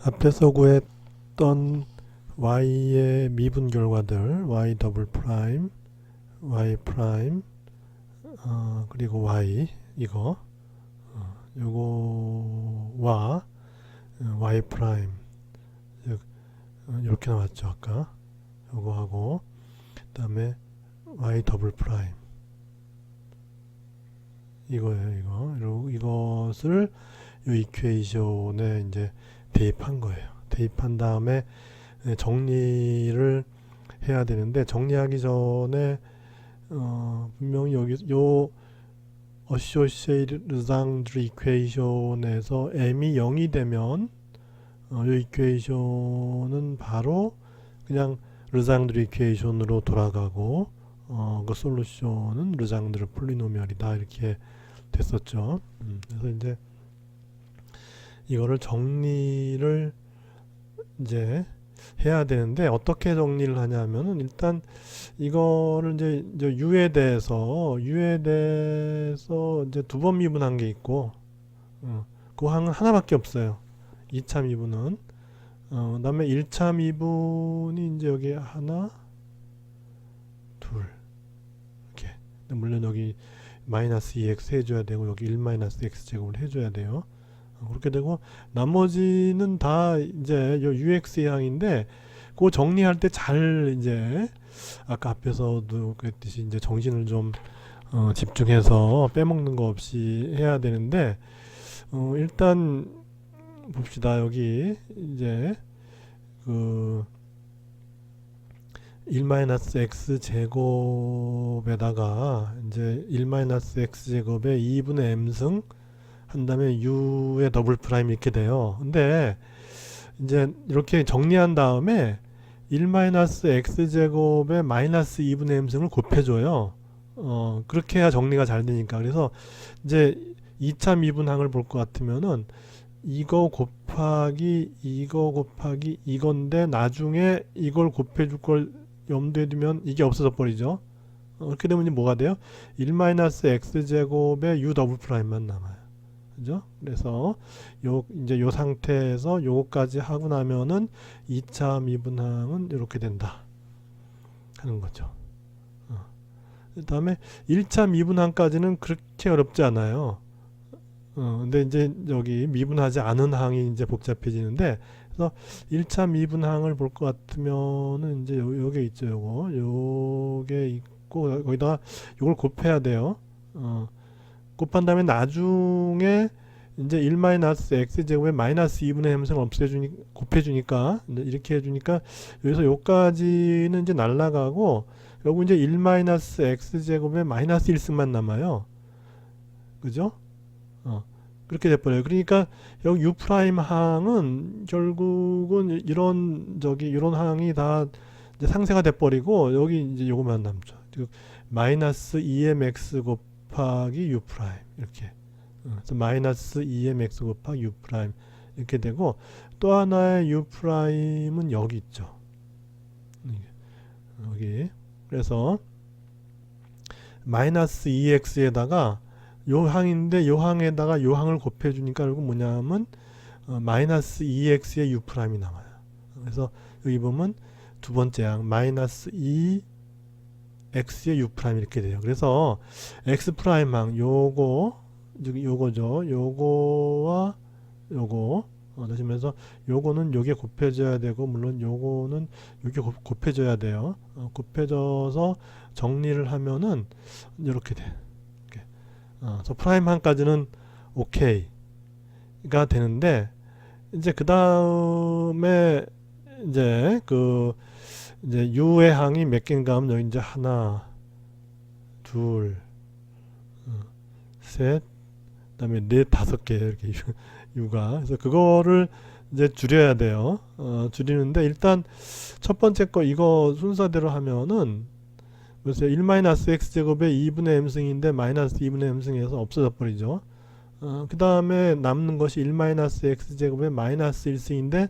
앞에서 구했던 y의 미분 결과들 y 더블 프라임, y 프라임, 어, 그리고 y 이거 어, 요거와 어, y 프라임 즉 어, 이렇게 나왔죠 아까. 요거하고 그다음에 y 더블 프라임. 이거예요 이거. 이것을 요 이퀘이션에 이제 대입한 거예요 대입한 다음에 네, 정리를 해야 되는데 정리하기 전에 어, 분명히 여기 요 Legendre equation에서 m이 0이 되면 어, 이 이퀘이션은 바로 그냥 르장드르 이퀘이션으로 돌아가고 어, 그 솔루션은 르장드르 폴리노미얼이다 이렇게 됐었죠. 음, 그래서 이제 이거를 정리를 이제 해야 되는데 어떻게 정리를 하냐면은 일단 이거를 이제, 이제 u에 대해서 u에 대해서 이제 두 번 미분한 게 있고 어, 그 항은 하나밖에 없어요. 2차 미분은 어, 그 다음에 1차 미분이 이제 여기 하나 둘 이렇게 물론 여기 마이너스 2x 해줘야 되고 여기 1 마이너스 x 제곱을 해줘야 돼요. 어, 그렇게 되고 나머지는 다 이제 요 UX 항인데 그거 정리할 때 잘 이제 아까 앞에서도 그랬듯이 이제 정신을 좀 어, 집중해서 빼먹는 거 없이 해야 되는데 어, 일단 봅시다. 여기 이제 그 1-x 제곱에다가 이제 1-x 제곱에 2분의 m승 한 다음에 u의 더블 프라임 이렇게 돼요. 근데 이제 이렇게 정리한 다음에 1-x 제곱에 마이너스 2분의 m승을 곱해줘요. 어, 그렇게 해야 정리가 잘 되니까. 그래서 이제 2차 미분항을 볼 것 같으면은 이거 곱하기 이거 곱하기 이건데 나중에 이걸 곱해줄 걸 염두에 두면 이게 없어져 버리죠. 어, 그렇게 되면 이제 뭐가 돼요? 1-x 제곱에 u 더블 프라임만 남아요. 그죠? 그래서 요 이제 요 상태에서 요거까지 하고 나면은 2차 미분항은 이렇게 된다 하는 거죠. 어. 그 다음에 1차 미분항까지는 그렇게 어렵지 않아요. 어, 근데 이제 여기 미분하지 않은 항이 이제 복잡해지는데 그래서 1차 미분항을 볼 것 같으면은 이제 요, 요게 있죠, 요거. 요게 있고 거기다가 요걸 곱해야 돼요. 어. 곱한 다음에 나중에 이제 1-x 제곱에 마이너스 2분의 함수를 없애주니 곱해주니까 이렇게 해주니까 여기서 요까지는 이제 날라가고 여기 이제 1-x 제곱에 마이너스 1승만 남아요. 그죠? 어. 그렇게 돼버려요. 그러니까 여기 u 프라임 항은 결국은 이런 저기 이런 항이 다 상세가 돼버리고 여기 이제 요거만 남죠. 즉 마이너스 2mx 곱 하기 u 프라임 이렇게 어, 그래서 마이너스 2mx 곱하기 u 프라임 이렇게 되고 또 하나의 u 프라임은 여기 있죠. 이게, 여기 그래서 마이너스 2x에다가 요 항인데 요 항에다가 요 항을 곱해 주니까 결국 뭐냐면 어, 마이너스 2x의 u 프라임이 나와요. 그래서 여기 보면 두 번째 항 마이너스 2 x의 u 프라임 이렇게 돼요. 그래서 x 프라임 항 요거 즉 요거죠. 요거와 요거 어, 다시면서 요거는 요게 곱해져야 되고 물론 요거는 요게 곱, 곱해져야 돼요. 어, 곱해져서 정리를 하면은 이렇게 돼. 이렇게. 어, 그래서 프라임 항까지는 오케이가 되는데 이제 그 다음에 이제 그 이제 유의 항이 몇 개인가 하면 여기 이제 하나, 둘, 어, 셋, 그다음에 넷, 다섯 개 이렇게 유 가 그래서 그거를 이제 줄여야 돼요. 어, 줄이는데 일단 첫 번째 거 이거 순서대로 하면은 그래서 1-x 제곱에 2분의 m승인데 마이너스 2분의 m승에서 없어져 버리죠. 어, 그 다음에 남는 것이 1-x 제곱에 마이너스 1승인데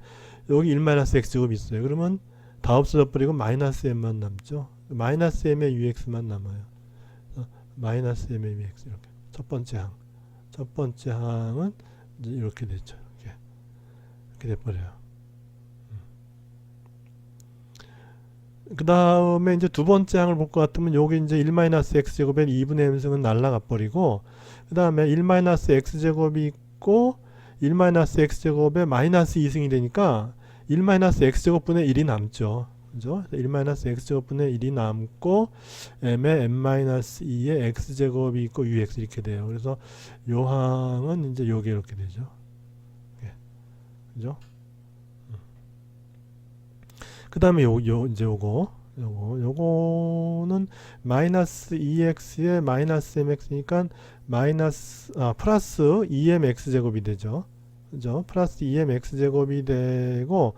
여기 1-x 제곱이 있어요. 그러면 다 없어져 버리고 마이너스 m만 남죠. 마이너스 m의 ux만 남아요. 어, 마이너스 m의 ux 이렇게 첫 번째 항. 첫 번째 항은 이렇게 되죠. 이렇게. 이렇게 돼버려요. 그 다음에 이제 두 번째 항을 볼 것 같으면 요게 이제 1-x제곱의 2분의 m승은 날라가 버리고 그 다음에 1-x제곱이 있고 1-x제곱에 마이너스 2승이 되니까 1-x제곱분의 1이 남죠. 그죠? 1-x제곱분의 1이 남고 m에 m-2의 x제곱이 있고 ux 이렇게 돼요. 그래서 요 항은 이제 요게 이렇게 되죠. 예. 그죠? 그 다음에 요, 요, 이제 요거, 요거, 요거는 마이너스 2x에 마이너스 mx니까 마이너스, 아, 플러스 2mx 제곱이 되죠. 그죠? 플러스 2mx 제곱이 되고,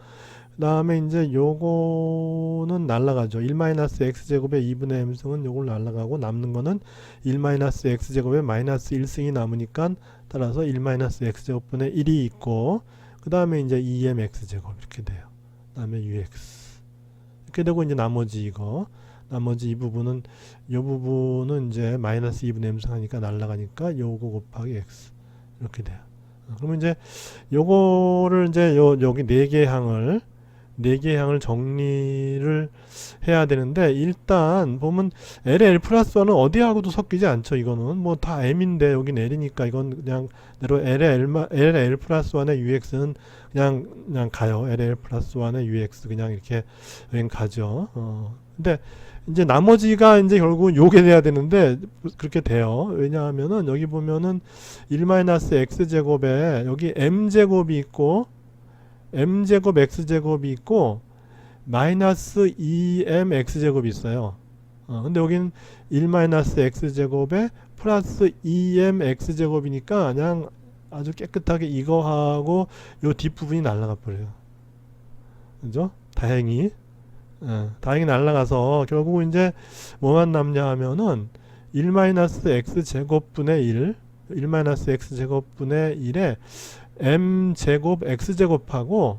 그 다음에 이제 요거는 날라가죠. 1 마이너스 x 제곱의 2분의 m승은 요걸 날라가고 남는 거는 1 마이너스 x 제곱의 마이너스 1승이 남으니까 따라서 1 마이너스 x 제곱분의 1이 있고, 그 다음에 이제 2mx 제곱 이렇게 돼요. 그 다음에 ux. 이렇게 되고 이제 나머지 이거 나머지 이 부분은 이 부분은 이제 마이너스 2분의 m승 하니까 날라가니까 요거 곱하기 x 이렇게 돼요. 어, 그러면 이제 요거를 이제 요 여기 네 개 항을 네 개 항을 정리를 해야 되는데 일단 보면 LL 플러스 1은 어디하고도 섞이지 않죠. 이거는 뭐 다 m인데 여긴 L이니까 이건 그냥 내로 LL LL 플러스 1의 UX는 그냥 그냥 가요. LL 플러스 1의 UX 그냥 이렇게 여행 가죠. 어. 근데 이제 나머지가 이제 결국은 요게 돼야 되는데 그렇게 돼요. 왜냐하면은 여기 보면은 1-x 제곱에 여기 m 제곱이 있고 m 제곱 x 제곱이 있고 마이너스 2m x 제곱이 있어요. 어, 근데 여기는 1-x 제곱에 플러스 2m x 제곱이니까 그냥 아주 깨끗하게 이거하고 요 뒷부분이 날아가 버려요. 그죠? 다행히. 예, 다행히 날아가서 결국 이제 뭐만 남냐 하면은 1-x 제곱분의 1 1-x 제곱분의 1에 m 제곱 x 제곱하고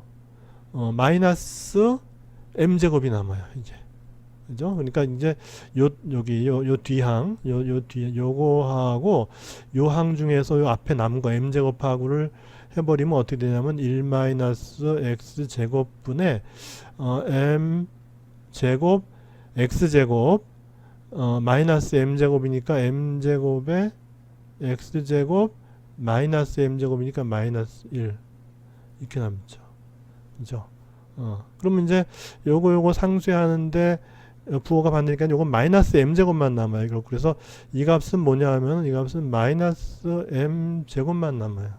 어, 마이너스 m 제곱이 남아요 이제 그죠? 그러니까 이제 요 여기 요 요 뒤항 요 요 뒤에 요거하고 요 항 중에서 요 앞에 남은 거 m 제곱하고를 해버리면 어떻게 되냐면 1 마이너스 x 제곱분의 어, m 제곱 x 제곱 어, 마이너스 m 제곱이니까 m 제곱에 x 제곱 마이너스 m 제곱이니까 마이너스 1 이렇게 남죠. 그죠? 어, 그러면 이제 요거 요거 상쇄하는데 어, 부호가 반대니까 요건 마이너스 m 제곱만 남아요. 결국 그래서 이 값은 뭐냐 하면 이 값은 마이너스 m 제곱만 남아요.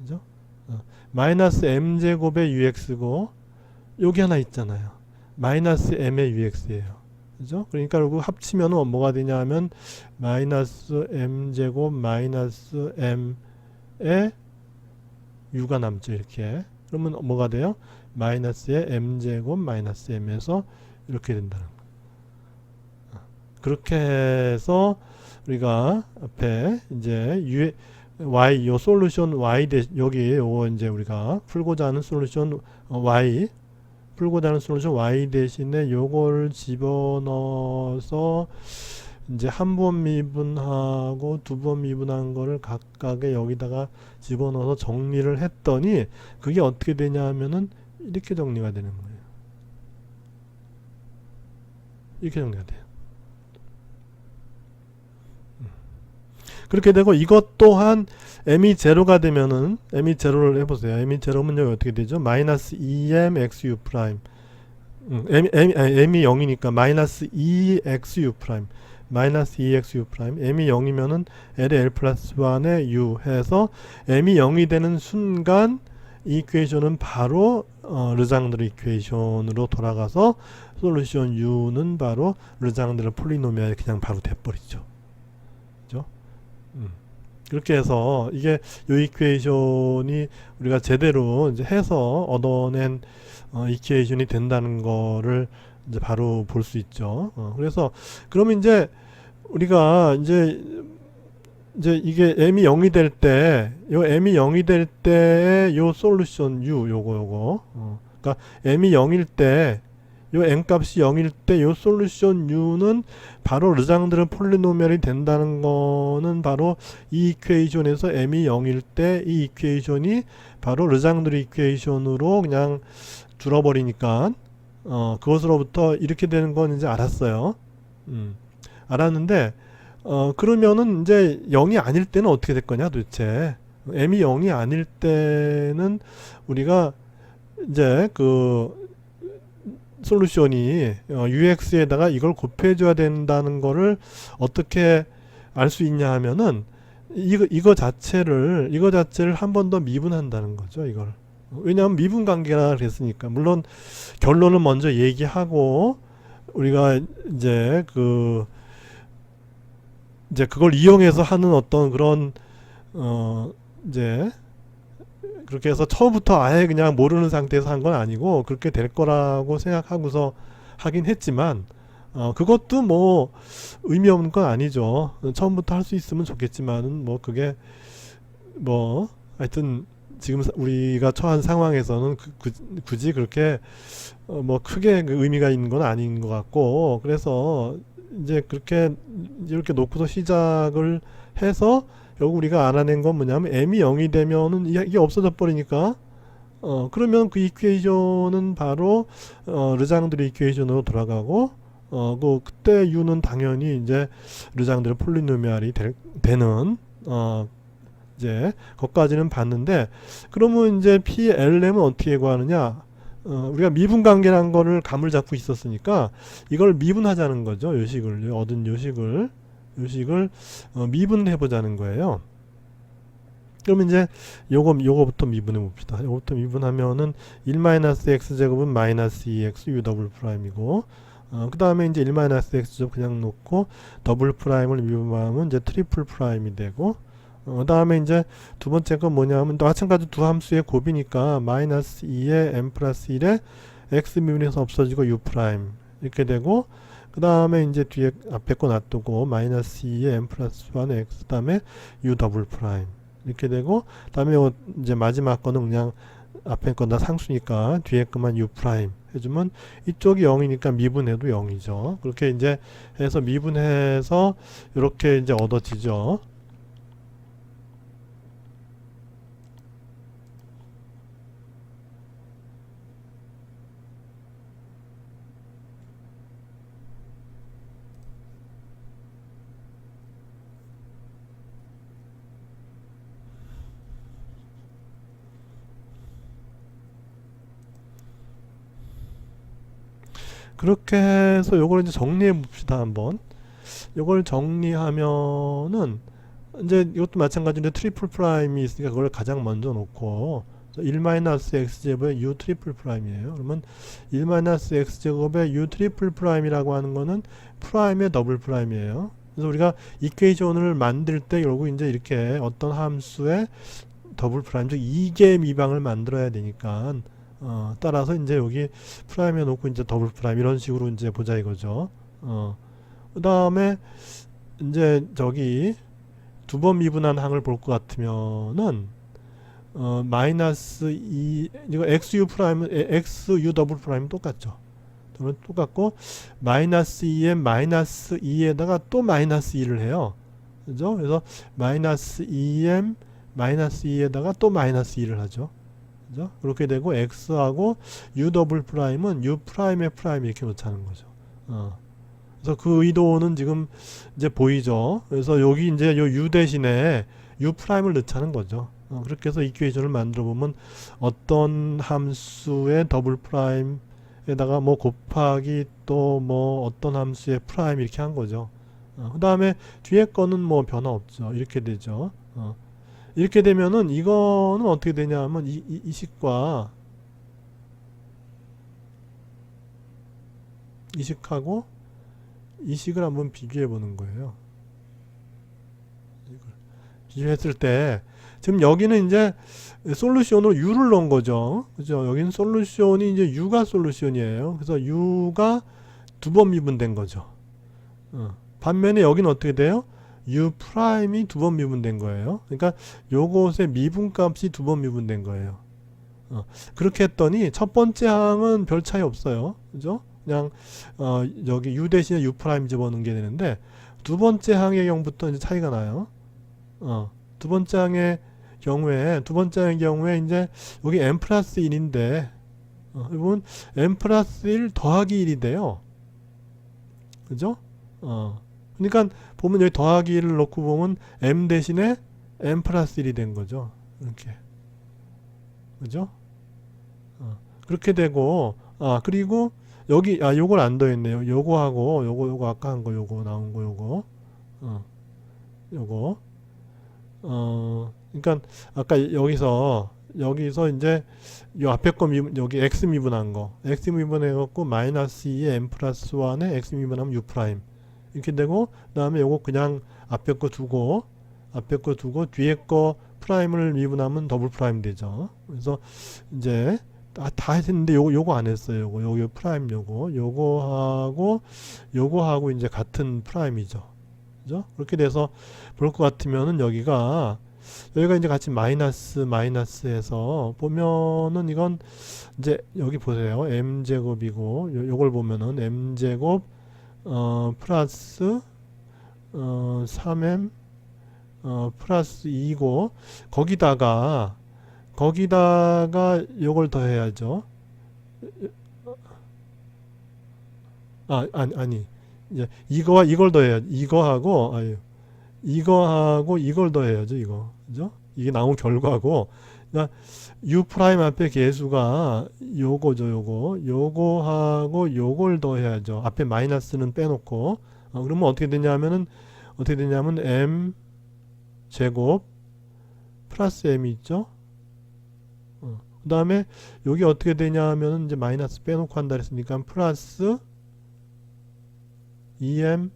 그죠? 어, 마이너스 m 제곱의 ux고 여기 하나 있잖아요. 마이너스 m의 ux예요. 그죠? 그러니까 결국 합치면은 뭐가 되냐 하면 마이너스 m 제곱 마이너스 m의 u가 남죠. 이렇게. 그러면 뭐가 돼요? 마이너스의 m 제곱 마이너스 m에서 이렇게 된다는 거. 그렇게 해서 우리가 앞에 이제 u y 요 솔루션 y 대 여기 요거 이제 우리가 풀고자 하는 솔루션 어, y 풀고자 하는 솔루션 y 대신에 요걸 집어넣어서 이제 한 번 미분하고 두 번 미분한 거를 각각의 여기다가 집어넣어서 정리를 했더니 그게 어떻게 되냐 하면은 이렇게 정리가 되는 거예요. 이렇게 정리가 돼요. 음. 그렇게 되고 이것 또한 m이 제로가 되면은 m이 제로를 해보세요. m이 제로면요 어떻게 되죠? 마이너스 2m xu 프라임 음, m, m, m이 0이니까 마이너스 2xu 프라임 마이너스 2xu 프라임 m이 0이면은 l의 l 플러스 1의 u 해서 m이 0이 되는 순간 이 이퀘이션은 바로 어, 르장드르 이퀘이션으로 돌아가서 솔루션 u는 바로 르장드르 폴리노미알이 그냥 바로 돼버리죠. 그죠? 음. 그렇게 해서 이게 요 이퀘이션이 우리가 제대로 이제 해서 얻어낸 어, 이퀘이션이 된다는 거를 이제 바로 볼 수 있죠. 어, 그래서 그러면 이제 우리가 이제 이제 이게 m이 0이 될 때, 요 m이 0이 될 때의 요 솔루션 u 요거 요거. 어, 그러니까 m이 0일 때 요 n 값이 0일 때 요 솔루션 u는 바로 르장드르 폴리노멜이 된다는 거는 바로 이 이퀘이션에서 m이 0일 때 이 이퀘이션이 바로 르장드르 이퀘이션으로 그냥 줄어버리니까 어 그것으로부터 이렇게 되는 건 이제 알았어요. 음. 알았는데 어 그러면은 이제 0이 아닐 때는 어떻게 될 거냐 도대체 m이 0이 아닐 때는 우리가 이제 그 솔루션이 어, UX에다가 이걸 곱해줘야 된다는 거를 어떻게 알 수 있냐 하면은 이거 이거 자체를 이거 자체를 한 번 더 미분한다는 거죠 이걸. 왜냐하면 미분 관계라 그랬으니까. 물론 결론은 먼저 얘기하고 우리가 이제 그 이제 그걸 이용해서 하는 어떤 그런 어 이제 그렇게 해서 처음부터 아예 그냥 모르는 상태에서 한 건 아니고 그렇게 될 거라고 생각하고서 하긴 했지만 어 그것도 뭐 의미 없는 건 아니죠. 처음부터 할 수 있으면 좋겠지만은 뭐 그게 뭐 하여튼 지금 사- 우리가 처한 상황에서는 그, 그, 굳이 그렇게 어, 뭐 크게 그 의미가 있는 건 아닌 것 같고 그래서 이제 그렇게 이렇게 놓고서 시작을 해서 결국 우리가 알아낸 건 뭐냐면 m이 0이 되면은 이게 없어져 버리니까. 어 그러면 그 이퀘이션은 바로 어 르장드르 이퀘이션으로 돌아가고 어그 그때 u는 당연히 이제 르장드르 폴리노미알이 될, 되는 어 이제 거까지는 봤는데 그러면 이제 PLM은 어떻게 구하느냐? 어, 우리가 미분 관계라는 거를 감을 잡고 있었으니까 이걸 미분하자는 거죠 요식을 얻은 요식을 요식을 어, 미분해 보자는 거예요. 그러면 이제 요거 요거부터 미분해 봅시다. 요거부터 미분하면은 1-x 제곱은 마이너스 2x u 더블 프라임이고 어, 그 다음에 이제 1-x 제곱 그냥 놓고 더블 프라임을 미분하면 이제 트리플 프라임이 되고 어, 그 다음에 이제 두 번째 건 뭐냐면 또 마찬가지 두 함수의 곱이니까 마이너스 2에 m 플러스 1에 x 미분해서 없어지고 u 프라임 이렇게 되고 그 다음에 이제 뒤에 앞에 거 놔두고 마이너스 2에 m 플러스 1 x 그 다음에 u 더블 프라임 이렇게 되고 그 다음에 요 이제 마지막 거는 그냥 앞에 건 다 상수니까 뒤에 것만 u 프라임 해주면 이쪽이 0이니까 미분해도 0이죠. 그렇게 이제 해서 미분해서 이렇게 이제 얻어지죠 그렇게 해서 요걸 이제 정리해 봅시다 한번. 요걸 정리하면은 이제 이것도 마찬가지인데 트리플 프라임이 있으니까 그걸 가장 먼저 놓고. 1-x제곱의 u 트리플 프라임이에요. 그러면 1-x제곱의 u 트리플 프라임이라고 하는 거는 프라임의 더블 프라임이에요. 그래서 우리가 이퀘이션을 만들 때 결국 이제 이렇게 어떤 함수의 더블 프라임 즉 2개 미방을 만들어야 되니까 어, 따라서 이제 여기 프라임에 놓고 이제 더블 프라임 이런 식으로 이제 보자 이거죠. 어, 그 다음에 이제 저기 두 번 미분한 항을 볼 것 같으면은 어, 마이너스 2 이거 xu 프라임은 에, xu 더블 프라임 똑같죠. 그러면 똑같고 마이너스 2에 마이너스 2에다가 또 마이너스 2를 해요. 그죠? 그래서 마이너스 2m 마이너스 2에다가 또 마이너스 2를 하죠. 그죠? 그렇게 되고 x하고 u 더블 프라임은 u 프라임의 프라임 이렇게 놓자는 거죠. 어. 그래서 그 의도는 지금 이제 보이죠. 그래서 여기 이제 요 u 대신에 u 프라임을 넣자는 거죠. 어, 그렇게 해서 이퀘이션을 만들어 보면 어떤 함수의 더블 프라임에다가 뭐 곱하기 또 뭐 어떤 함수의 프라임 이렇게 한 거죠. 어, 그 다음에 뒤에 거는 뭐 변화 없죠. 이렇게 되죠. 어. 이렇게 되면은 이거는 어떻게 되냐 하면 이, 이, 이 식과 이 식하고 이 식을 한번 비교해 보는 거예요. 비교했을 때 지금 여기는 이제 솔루션으로 u를 넣은 거죠. 그죠? 여기는 솔루션이 이제 u가 솔루션이에요. 그래서 u가 두 번 미분된 거죠. 어. 반면에 여기는 어떻게 돼요? U 프라임이 두 번 미분된 거예요. 그러니까 요것의 미분값이 두 번 미분된 거예요. 어, 그렇게 했더니 첫 번째 항은 별 차이 없어요. 그죠? 그냥 어 여기 u 대신에 u 프라임 집어넣는 게 되는데 두 번째 항의 경우부터 이제 차이가 나요. 어, 두 번째 항의 경우에 두 번째 항의 경우에 이제 여기 n 플러스 1인데 어, 이건 n 플러스 1 더하기 1이 돼요. 그죠? 어. 그러니까 보면 여기 더하기 1을 넣고 보면 m 대신에 n 플러스 1이 된 거죠. 이렇게. 그죠? 어. 그렇게 되고 아 그리고 여기 아 요걸 안 더했네요. 요거하고 요거 요거 아까 한 거 요거 나온 거 요거 어 요거 어 그러니까 아까 여기서 여기서 이제 요 앞에 거 미분 여기 x 미분한 거 x 미분해 갖고 마이너스 2에 n 플러스 1에 x 미분하면 u 프라임 이렇게 되고 그 다음에 요거 그냥 앞에 거 두고 앞에 거 두고 뒤에 거 프라임을 미분하면 더블 프라임 되죠. 그래서 이제 다, 다 했는데 요거 요거 안 했어요. 요거 요거 프라임 요거 요거하고 요거하고 이제 같은 프라임이죠. 그죠? 그렇게 돼서 볼 것 같으면은 여기가 여기가 이제 같이 마이너스 마이너스해서 보면은 이건 이제 여기 보세요. m 제곱이고 요, 요걸 보면은 m 제곱 어 플러스 어 3m 어 플러스 2고 거기다가 거기다가 요걸 더해야죠. 아, 아니, 아니. 이제 이거와 이걸 더해야 이거하고 아유. 이거하고 이걸 더해야죠, 이거. 그죠? 이게 나온 결과고 그러니까 u 프라임 앞에 계수가 요거죠, 요거. 요거하고 요걸 더해야죠. 앞에 마이너스는 빼놓고. 어, 그러면 어떻게 되냐면은 어떻게 되냐면 m 제곱 플러스 m이 있죠. 어, 그 다음에 여기 어떻게 되냐 하면은 이제 마이너스 빼놓고 한다 그랬으니까 플러스 2m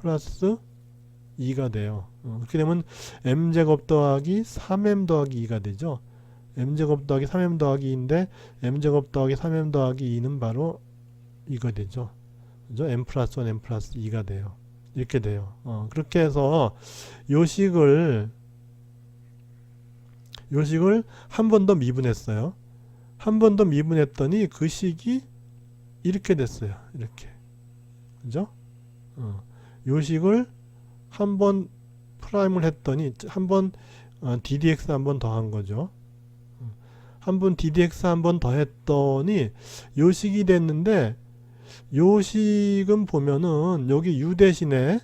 플러스 2가 돼요. 어, 그렇게 되면 m제곱 더하기 3m 더하기 2가 되죠. m제곱 더하기 3m 더하기 2인데 m제곱 더하기 3m 더하기 2는 바로 이거 되죠. 그죠? m 플러스 1, m 플러스 2가 돼요. 이렇게 돼요. 어, 그렇게 해서 요식을 요식을 한 번 더 미분했어요. 한 번 더 미분했더니 그 식이 이렇게 됐어요. 이렇게. 그죠? 어, 요식을 한번 프라임을 했더니 한번 어, ddx 한 번 더 한 거죠. 한 번 ddx 한 번 더 했더니 요식이 됐는데 요식은 보면은 여기 u 대신에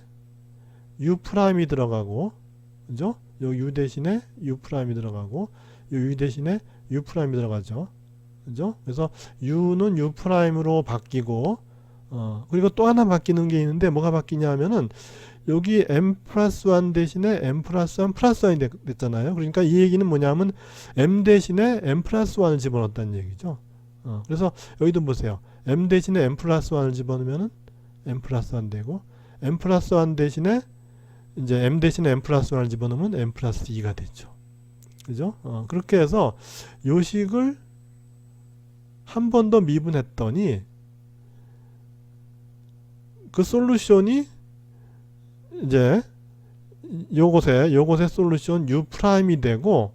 u 프라임이 들어가고 그죠? 요 u 대신에 u 프라임이 들어가고 요 u 대신에 u 프라임이 들어가죠. 그죠? 그래서 u는 u 프라임으로 바뀌고 어 그리고 또 하나 바뀌는 게 있는데 뭐가 바뀌냐 하면은 여기 m 플러스 1 대신에 m 플러스 1 플러스 1이 됐잖아요. 그러니까 이 얘기는 뭐냐면 m 대신에 m 플러스 1을 집어넣었다는 얘기죠. 어 그래서 여기도 보세요. m 대신에 m 플러스 1을 집어넣으면은 m 플러스 1 되고 m 플러스 1 대신에 이제 m 대신에 m 플러스 1을 집어넣으면 m 플러스 2가 되죠. 그죠? 어, 그렇게 해서 요식을 한 번 더 미분했더니 그 솔루션이 이제 요것에 요것의 솔루션 u 프라임이 되고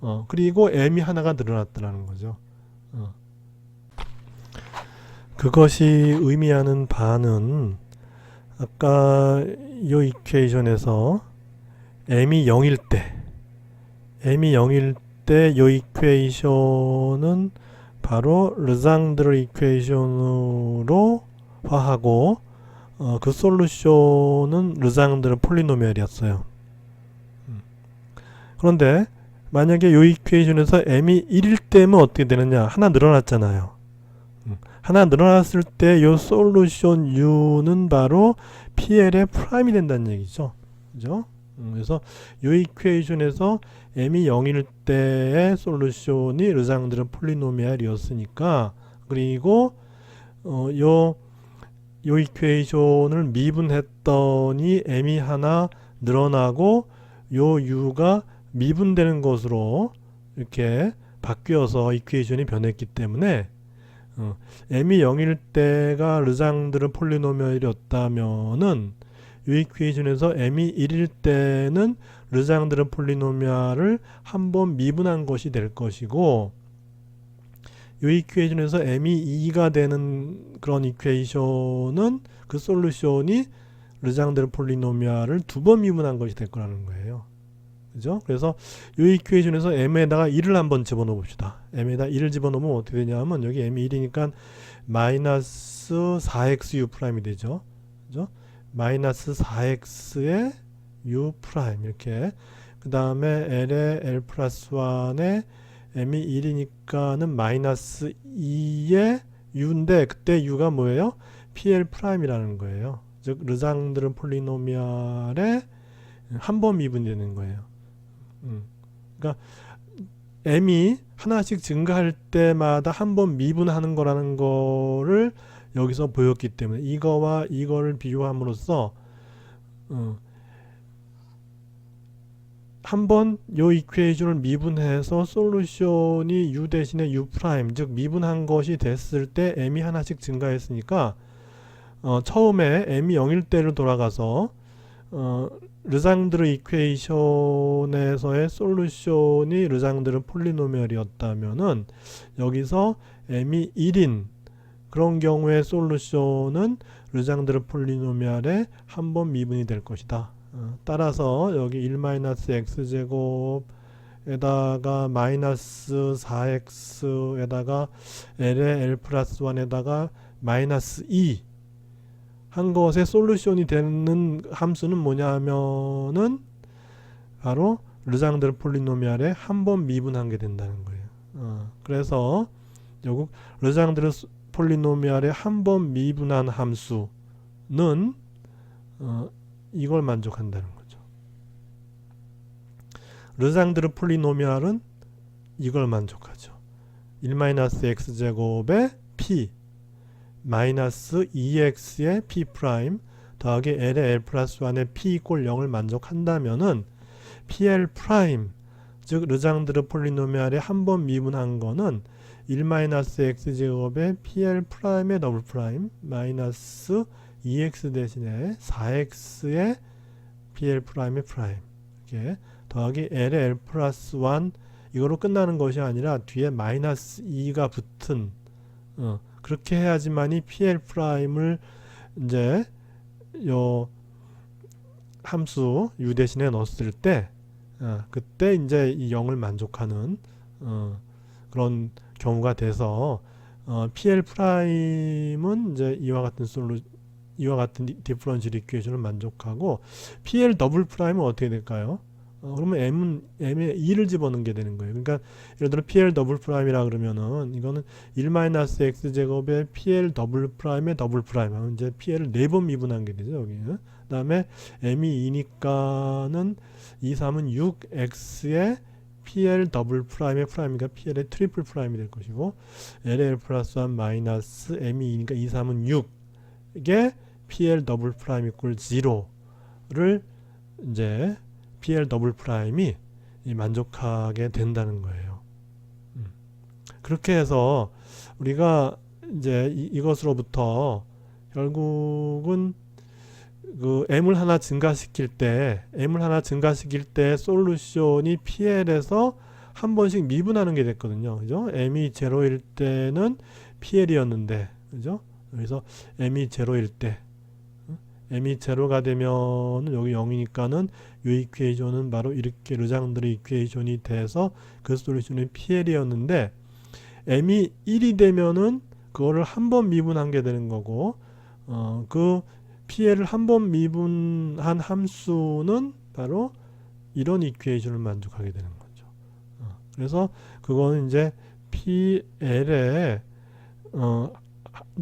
어, 그리고 m이 하나가 늘어났다는 거죠. 어. 그것이 의미하는 바는 아까 요 이퀘이션에서 m이 0일 때 m이 0일 때 요 이퀘이션은 바로 르상드르 이퀘이션으로 화하고 어, 그 솔루션은 르상드르 폴리노미얼이었어요. 음. 그런데 만약에 요 이퀘이션에서 m이 1일 때면 어떻게 되느냐 하나 늘어났잖아요. 음. 하나 늘어났을 때 요 솔루션 u는 바로 PL의 프라임이 된다는 얘기죠. 그죠? 음, 그래서 요 이퀘이션에서 m이 0일 때의 솔루션이 르상드르 폴리노미알이었으니까 그리고 어, 요, 요 이퀘이션을 미분했더니 m이 하나 늘어나고 요 u가 미분되는 것으로 이렇게 바뀌어서 이퀘이션이 변했기 때문에 어, m이 0일 때가 르상드르 폴리노미얼이었다면은 이 이퀘이션에서 m이 1일 때는 르상드르 폴리노미알을 한번 미분한 것이 될 것이고 이 이퀘이션에서 m이 2가 되는 그런 이퀘이션은 그 솔루션이 르장드르 폴리노미알을 두번 미분한 것이 될 거라는 거예요. 그죠? 그래서 이 이퀘이션에서 m에다가 1을 한번 집어넣어 봅시다. m에다 1을 집어넣으면 어떻게 되냐면 여기 m이 1이니까 마이너스 4xu 프라임이 되죠. 그죠? 마이너스 4x의 u 프라임 이렇게 그 다음에 l의 l 플러스 1에 m이 1이니까는 마이너스 2의 u인데 그때 u가 뭐예요? pl 프라임이라는 거예요. 즉 르장드르 폴리노미알의 한 번 미분되는 거예요. 음. 그러니까 m이 하나씩 증가할 때마다 한 번 미분하는 거라는 거를 여기서 보였기 때문에 이거와 이거를 비교함으로써 어, 한번 요 이퀘이션을 미분해서 솔루션이 u 대신에 u 프라임 즉 미분한 것이 됐을 때 m이 하나씩 증가했으니까 어, 처음에 m이 0일 때를 돌아가서 어, 르장드르 이퀘이션에서의 솔루션이 르장드르 폴리노미얼이었다면은 여기서 m이 1인 그런 경우의 솔루션은 르장드르 폴리노미알의 한 번 미분이 될 것이다. 어, 따라서 여기 1-x제곱에다가 마이너스 4x에다가 l의 l 플러스 1에다가 마이너스 2 한 것의 솔루션이 되는 함수는 뭐냐 하면은 바로 르장드르 폴리노미알에 한 번 미분한 게 된다는 거예요. 어, 그래서 결국 르장드르 폴리노미알에 한 번 미분한 함수는 어, 이걸 만족한다는 거죠. 르장드르 폴리노미알은 이걸 만족하죠. 1-x제곱의 p 마이너스 2x의 p 프라임 더하기 l의 l 플러스 1의 p 이꼴 0을 만족한다면은 pl 프라임 즉 르장드르 폴리노미알에 한 번 미분한 거는 1-x제곱의 pl 프라임의 더블 프라임 마이너스 2x 대신에 4x의 pl 프라임의 프라임. 이렇게 더하기 l의 l 플러스 1 이거로 끝나는 것이 아니라 뒤에 마이너스 2가 붙은 어, 그렇게 해야지만이 pl 프라임을 이제 요 함수 u 대신에 넣었을 때 어, 그때 이제 이 0을 만족하는 어, 그런 경우가 돼서 어, PL 프라임은 이제 이와 같은 솔루 이와 같은 디퍼런셜 이퀘이션을 만족하고 PL 더블 프라임은 어떻게 될까요? 어, 그러면 m은 m에 2를 집어넣는 게 되는 거예요. 그러니까 예를 들어 PL 더블 프라임이라 그러면은 이거는 1-x 제곱의 PL 더블 프라임의 더블 프라임 하면 이제 PL을 네 번 미분한 게 되죠, 여기. 그다음에 m이 2니까는 2, 3은 6x의 PL 더블 프라임의 프라임이니까 PL의 트리플 프라임이 될 것이고 LL 플러스 1 마이너스 M이 2니까 2, 3은 6 이게 PL 더블 프라임 이꼴 0를 이제 PL 더블 프라임이 만족하게 된다는 거예요. 음. 그렇게 해서 우리가 이제 이, 이것으로부터 결국은 그 m을 하나 증가시킬 때 m을 하나 증가시킬 때 솔루션이 PL에서 한 번씩 미분하는 게 됐거든요. 그죠? m이 제로일 때는 PL이었는데 그죠? 그래서 m이 제로일 때 m이 제로가 되면 여기 0이니까는 이 이퀘이션은 바로 이렇게 르장드르 이퀘이션이 돼서 그 솔루션이 PL이었는데 m이 1이 되면은 그거를 한 번 미분한 게 되는 거고 어 그 PL을 한 번 미분한 함수는 바로 이런 이퀘이션을 만족하게 되는 거죠. 어, 그래서 그거는 이제 PL에 어,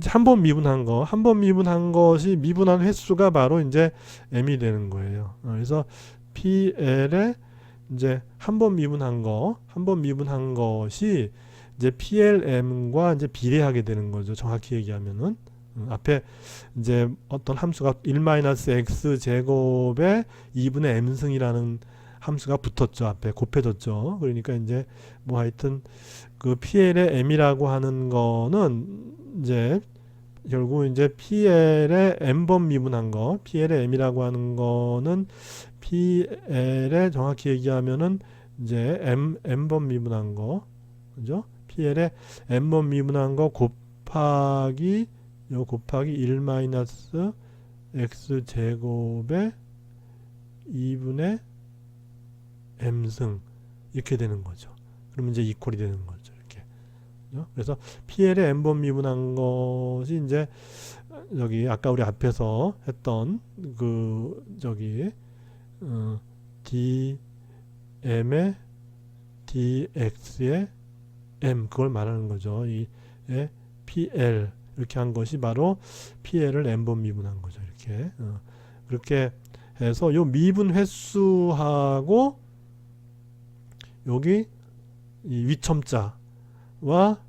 한 번 미분한 거, 한 번 미분한 것이 미분한 횟수가 바로 이제 m이 되는 거예요. 어, 그래서 PL에 이제 한 번 미분한 거, 한 번 미분한 것이 이제 PLM과 이제 비례하게 되는 거죠. 정확히 얘기하면은. 음, 앞에 이제 어떤 함수가 1-x 제곱에 2분의 m승이라는 함수가 붙었죠. 앞에 곱해졌죠. 그러니까 이제 뭐 하여튼 그 PL의 m이라고 하는 거는 이제 결국 이제 PL의 m번 미분한 거, PL의 m이라고 하는 거는 PL의 정확히 얘기하면은 이제 m m번 미분한 거, 그죠? PL에 n번 미분한 거 곱하기 요 곱하기 1 마이너스 x 제곱의 2분의 m승 이렇게 되는 거죠. 그러면 이제 이퀄이 되는 거죠. 그죠? 그래서 PL의 n번 미분한 것이 이제 여기 아까 우리 앞에서 했던 그 저기 어, dm의 dx의 m 그걸 말하는 거죠. 이 예, PL 이렇게 한 것이 바로 PL을 n번 미분한 거죠. 이렇게 어, 그렇게 해서 요 미분 횟수하고 여기 이 위첨자와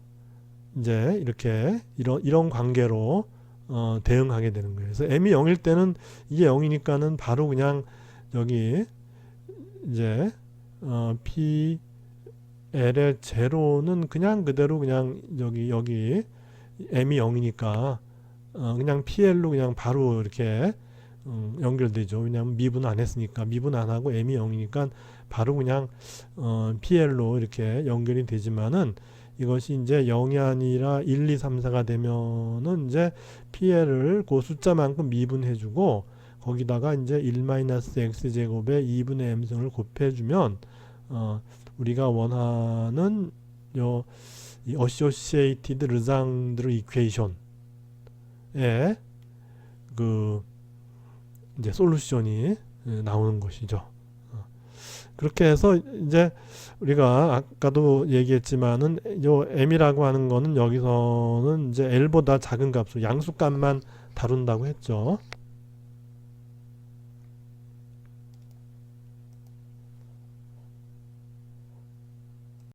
이제 이렇게 이런 이런 관계로 어, 대응하게 되는 거예요. 그래서 m이 0일 때는 이게 0이니까는 바로 그냥 여기 이제 어, PL의 제로는 그냥 그대로 그냥 여기 여기 m이 0이니까 어, 그냥 PL로 그냥 바로 이렇게 음, 연결되죠. 왜냐하면 미분 안 했으니까 미분 안 하고 m이 0이니까 바로 그냥 어, PL로 이렇게 연결이 되지만은 이것이 이제 0이 아니라 1, 2, 3, 4가 되면은 이제 PL을 그 숫자만큼 미분해주고 거기다가 이제 1-x 제곱에 2분의 m승을 곱해주면 어, 우리가 원하는 요이 associated 르상드르 이퀘이션의 그 이제 솔루션이 예, 나오는 것이죠. 어. 그렇게 해서 이제 우리가 아까도 얘기했지만은 요 m이라고 하는 거는 여기서는 이제 l보다 작은 값으로 양수값만 다룬다고 했죠.